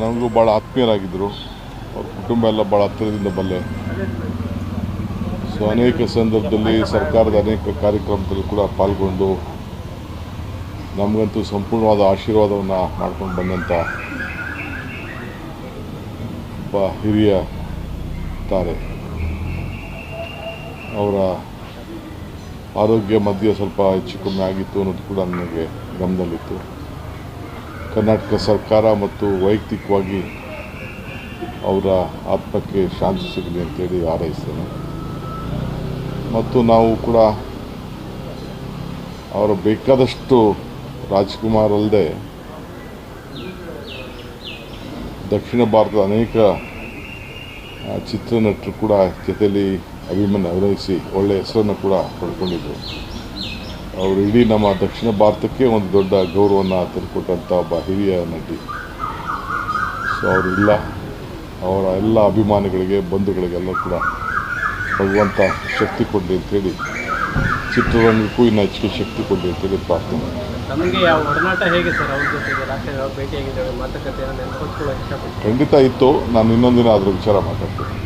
ನನಗೂ ಭಾಳ ಆತ್ಮೀಯರಾಗಿದ್ದರು ಅವ್ರ ಕುಟುಂಬ ಎಲ್ಲ ಭಾಳ ಹತ್ತಿರದಿಂದ ಬಲ್ಲೆ ಸೊ ಅನೇಕ ಸಂದರ್ಭದಲ್ಲಿ ಸರ್ಕಾರದ ಅನೇಕ ಕಾರ್ಯಕ್ರಮದಲ್ಲಿ ಕೂಡ ಪಾಲ್ಗೊಂಡು ನಮಗಂತೂ ಸಂಪೂರ್ಣವಾದ ಆಶೀರ್ವಾದವನ್ನು ಮಾಡ್ಕೊಂಡು ಬಂದಂಥ ಒಬ್ಬ ಹಿರಿಯ ತಾರೆ ಅವರ ಆರೋಗ್ಯ ಮಧ್ಯೆ ಸ್ವಲ್ಪ ಹೆಚ್ಚು ಕಮ್ಮಿ ಆಗಿತ್ತು ಅನ್ನೋದು ಕೂಡ ನನಗೆ ಗಮನದಲ್ಲಿತ್ತು. ಕರ್ನಾಟಕ ಸರ್ಕಾರ ಮತ್ತು ವೈಯಕ್ತಿಕವಾಗಿ ಅವರ ಆತ್ಮಕ್ಕೆ ಶಾಂತಿ ಸಿಗಲಿ ಅಂತೇಳಿ ಹಾರೈಸ್ತೇನೆ. ಮತ್ತು ನಾವು ಕೂಡ ಅವರ ಬೇಕಾದಷ್ಟು ರಾಜ್ಕುಮಾರ್ ಅಲ್ಲದೆ ದಕ್ಷಿಣ ಭಾರತದ ಅನೇಕ ಚಿತ್ರನಟರು ಕೂಡ ಜೊತೆಯಲ್ಲಿ ಅಭಿಮಾನ ಅಭಿನಯಿಸಿ ಒಳ್ಳೆಯ ಹೆಸರನ್ನು ಕೂಡ ಪಡ್ಕೊಂಡಿದ್ದರು ಅವರು ಇಡೀ ನಮ್ಮ ದಕ್ಷಿಣ ಭಾರತಕ್ಕೆ ಒಂದು ದೊಡ್ಡ ಗೌರವವನ್ನು ತಂದುಕೊಟ್ಟಂಥ ಒಬ್ಬ ಹಿರಿಯ ನಟಿ. ಸೊ ಅವರು ಇಲ್ಲ. ಅವರ ಎಲ್ಲ ಅಭಿಮಾನಿಗಳಿಗೆ ಬಂಧುಗಳಿಗೆಲ್ಲ ಕೂಡ ಭಗವಂತ ಶಕ್ತಿ ಕೊಡಲಿ ಅಂತೇಳಿ ಚಿತ್ರರಂಗಕ್ಕೂ ಇನ್ನು ಹೆಚ್ಚಿಗೆ ಶಕ್ತಿ ಕೊಡಲಿ ಅಂತೇಳಿ ಪ್ರಾರ್ಥನೆ. ಖಂಡಿತ ಇತ್ತು. ನಾನು ಇನ್ನೊಂದಿನ ಅದರ ವಿಚಾರ ಮಾತಾಡ್ತೀನಿ.